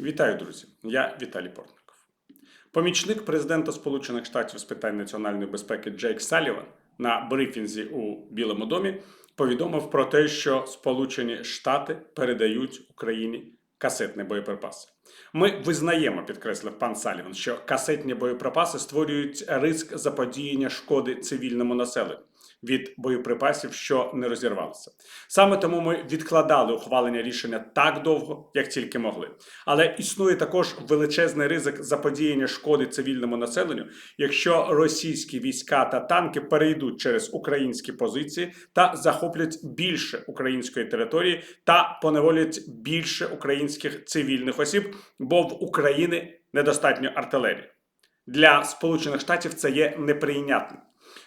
Вітаю, друзі! Я Віталій Портников. Помічник президента Сполучених Штатів з питань національної безпеки Джейк Саліван на брифінзі у Білому домі повідомив про те, що Сполучені Штати передають Україні касетні боєприпаси. Ми визнаємо, підкреслив пан Саліван, що касетні боєприпаси створюють ризик заподіяння шкоди цивільному населенню від боєприпасів, що не розірвалися. Саме тому ми відкладали ухвалення рішення так довго, як тільки могли. Але існує також величезний ризик заподіяння шкоди цивільному населенню, якщо російські війська та танки перейдуть через українські позиції та захоплять більше української території та поневолять більше українських цивільних осіб, бо в Україні недостатньо артилерії. Для Сполучених Штатів це є неприйнятним.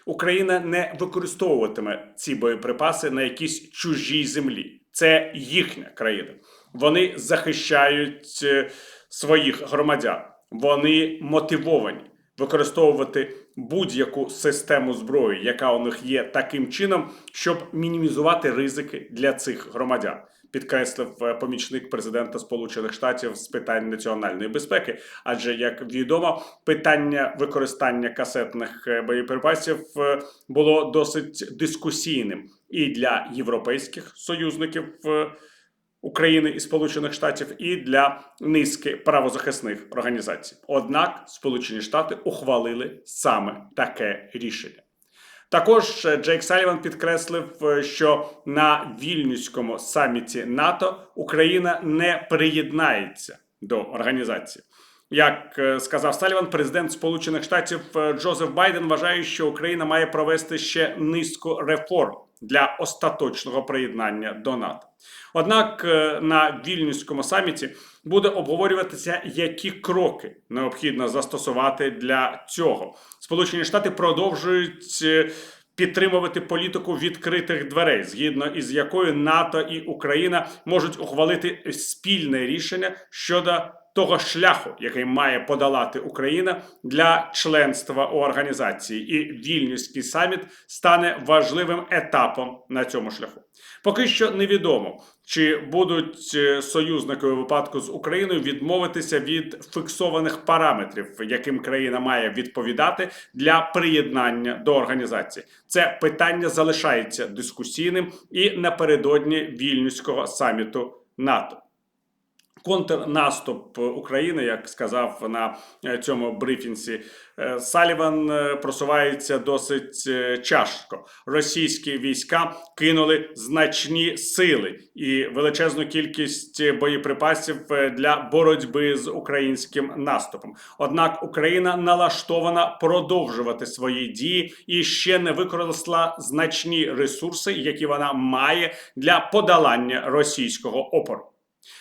Україна не використовуватиме ці боєприпаси на якійсь чужій землі. Це їхня країна. Вони захищають е, своїх громадян. Вони мотивовані використовувати будь-яку систему зброї, яка у них є таким чином, щоб мінімізувати ризики для цих громадян. Підкреслив е, помічник президента Сполучених Штатів з питань національної безпеки. Адже, як відомо, питання використання касетних е, боєприпасів е, було досить дискусійним і для європейських союзників України і Сполучених Штатів, і для низки правозахисних організацій. Однак Сполучені Штати ухвалили саме таке рішення. Також е, Джейк Саліван підкреслив, е, що на вільнюському саміті НАТО Україна не приєднається до організації. Як е, сказав Саліван, президент Сполучених Штатів Джозеф Байден вважає, що Україна має провести ще низку реформ для остаточного приєднання до НАТО. Однак е, на вільнюському саміті буде обговорюватися, які кроки необхідно застосувати для цього. Сполучені Штати продовжують. е, Підтримувати політику відкритих дверей, згідно із якою НАТО і Україна можуть ухвалити спільне рішення щодо того шляху, який має подолати Україна для членства у організації, і вільнюський саміт стане важливим етапом на цьому шляху. Поки що невідомо, чи будуть е, союзники у випадку з Україною відмовитися від фіксованих параметрів, яким країна має відповідати для приєднання до організації. Це питання залишається дискусійним і напередодні вільнюського саміту НАТО. Контрнаступ України, як сказав на е, цьому брифінсі, е, Саліван е, просувається досить тяжко. Російські війська кинули значні сили і величезну кількість боєприпасів для боротьби з українським наступом. Однак Україна налаштована продовжувати свої дії і ще не використала значні ресурси, які вона має для подолання російського опору.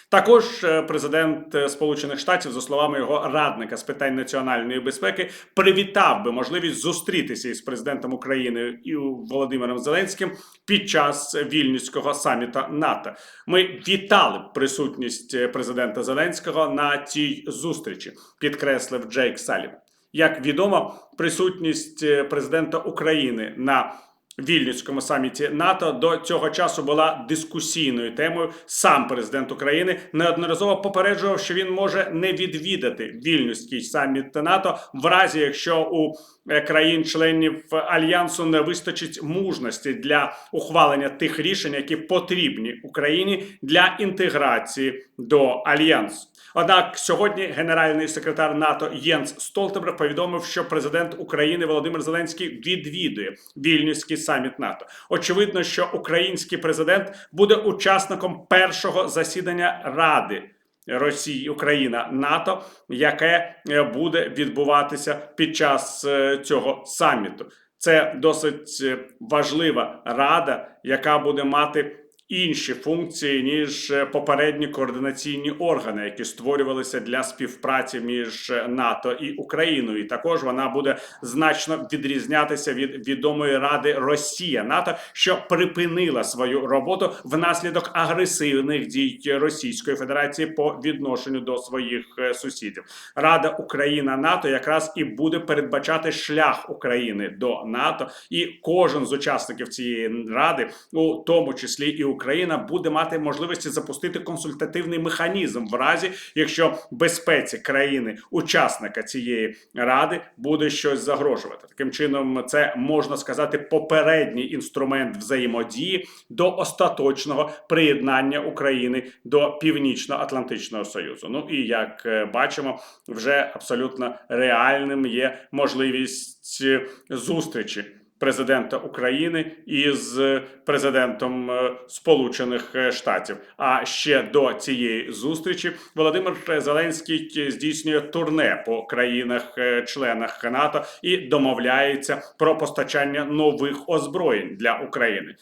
Також е, президент е, Сполучених Штатів, за словами його радника з питань національної безпеки, привітав би можливість зустрітися із президентом України і Володимиром Зеленським під час вільнюського саміта НАТО. Ми вітали присутність е, президента Зеленського на цій зустрічі, підкреслив Джейк Салів. Як відомо, присутність президента України на Вільнюському саміті НАТО до цього часу була дискусійною темою. Сам президент України неодноразово попереджував, що він може не відвідати вільнюський саміт НАТО, в разі якщо у е, країн-членів альянсу не вистачить мужності для ухвалення тих рішень, які потрібні Україні для інтеграції до альянсу. Однак сьогодні генеральний секретар НАТО Єнс Столтенберг повідомив, що президент України Володимир Зеленський відвідує вільнюський саміт НАТО. Очевидно, що український президент буде учасником першого засідання Ради. Росії, Україна, НАТО, яке е, буде відбуватися під час е, цього саміту. Це досить е, важлива рада, яка буде мати інші функції ніж е, попередні координаційні органи, які створювалися для співпраці між е, НАТО і Україною. І також вона буде значно відрізнятися від відомої ради Росія НАТО, що припинила свою роботу внаслідок агресивних дій Російської Федерації по відношенню до своїх е, сусідів. Рада Україна НАТО якраз і буде передбачати шлях України до НАТО, і кожен з учасників цієї ради, у тому числі і Україна буде мати можливості запустити консультативний механізм в разі, якщо безпеці країни, учасника цієї ради, буде щось загрожувати. Таким чином, це можна сказати попередній інструмент взаємодії до остаточного приєднання України до Північно-Атлантичного Союзу. Ну і як е, бачимо, вже абсолютно реальним є можливість е, зустрічі. Президента України із президентом е, Сполучених е, Штатів. А ще до цієї зустрічі Володимир Зеленський здійснює турне по країнах-членах НАТО і домовляється про постачання нових озброєнь для України.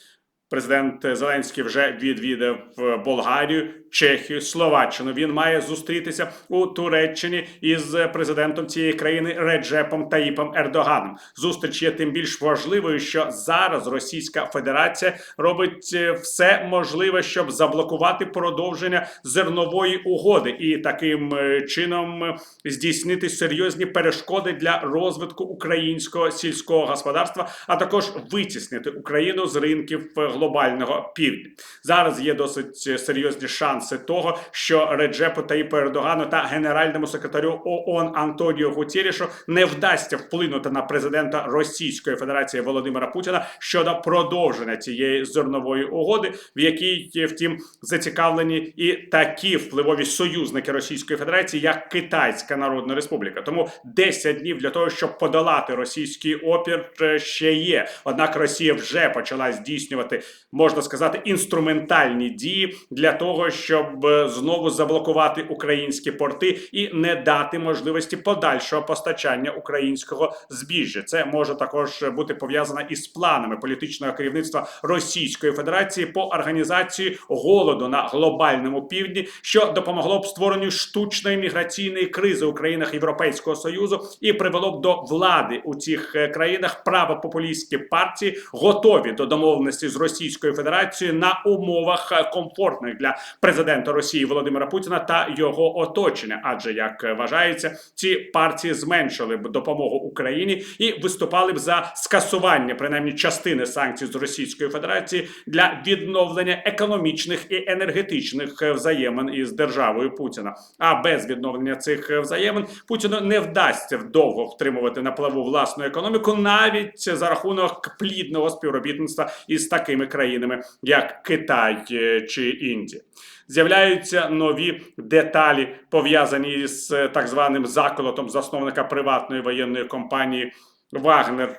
Президент Зеленський вже відвідав Болгарію, Чехію, Словаччину. Він має зустрітися у Туреччині із президентом цієї країни Реджепом Таїпом Ердоганом. Зустріч є тим більш важливою, що зараз Російська Федерація робить е, все можливе, щоб заблокувати продовження зернової угоди і таким е, чином е, здійснити серйозні перешкоди для розвитку українського сільського господарства, а також витіснити Україну з ринків глобального півдня. Зараз є досить серйозні шанси того, що Реджепу Таїпу Ердогану та генеральному секретарю ООН Антоніо Гутєрішу не вдасться вплинути на президента Російської Федерації Володимира Путіна щодо продовження цієї зернової угоди, в якій втім зацікавлені і такі впливові союзники Російської Федерації, як Китайська Народна Республіка. Тому 10 днів для того, щоб подолати російський опір, е, ще є. Однак Росія вже почала здійснювати, можна сказати, інструментальні дії для того, щоб е, знову заблокувати українські порти і не дати можливості подальшого постачання українського збіжжя. Це може також бути пов'язано із планами політичного керівництва Російської Федерації по організації голоду на глобальному півдні, що допомогло б створенню штучної міграційної кризи у країнах Європейського союзу і привело б до влади у цих е, країнах правопопулістські партії, готові до домовленості з Російською Федерацією на умовах е, комфортних для президента Росії Володимира Путіна та його оточення. Адже як вважається, ці партії зменшили б допомогу Україні і виступали б за скасування принаймні частини санкцій з Російської Федерації для відновлення економічних і енергетичних взаємин із державою Путіна. А без відновлення цих взаємин Путіну не вдасться вдовго втримувати на плаву власну економіку, навіть за рахунок плідного співробітництва із такими країнами, як Китай е, чи Індія. З'являються нові деталі пов'язані з е, так званим заколотом засновника приватної воєнної компанії Вагнер.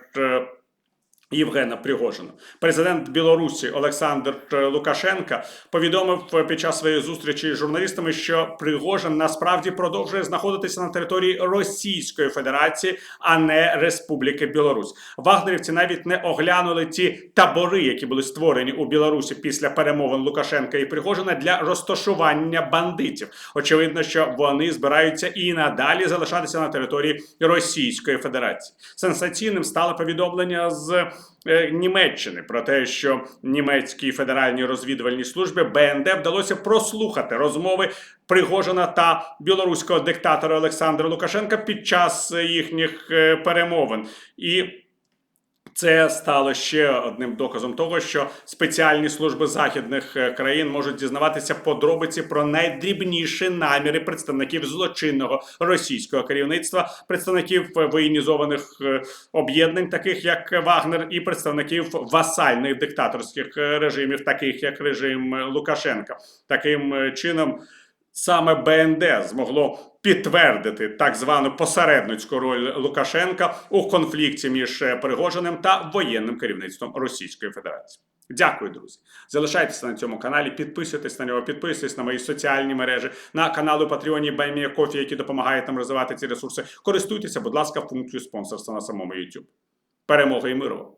Євгена Пригожина, президент Білорусі Олександр е, Лукашенка повідомив е, під час своєї зустрічі з журналістами, що Пригожин насправді продовжує знаходитися на території Російської Федерації, а не Республіки Білорусь. Вагнерівці навіть не оглянули ті табори, які були створені у Білорусі після перемовин Лукашенка і Пригожина для розташування бандитів. Очевидно, що вони збираються і надалі залишатися на території Російської Федерації. Сенсаційним стало повідомлення з Німеччини про те, що німецькій федеральній розвідувальній службі БНД вдалося прослухати розмови Пригожина та білоруського диктатора Олександра Лукашенка під час е, їхніх е, перемовин і. Це стало ще одним доказом того, що спеціальні служби західних е, країн можуть дізнаватися подробиці про найдрібніші наміри представників злочинного російського керівництва, представників воєнізованих е, об'єднань, таких як Вагнер, і представників васальних диктаторських е, режимів, таких як режим Лукашенка. Таким чином. Саме БНД змогло підтвердити так звану посередницьку роль Лукашенка у конфлікті між е, Пригожиним та воєнним керівництвом Російської Федерації. Дякую, друзі. Залишайтеся на цьому каналі, підписуйтесь на нього, підписуйтесь на мої соціальні мережі, на канали Патреоні Баймія Кофі, які допомагають нам розвивати ці ресурси. Користуйтеся, будь ласка, функцією спонсорства на самому YouTube. Перемоги і миру!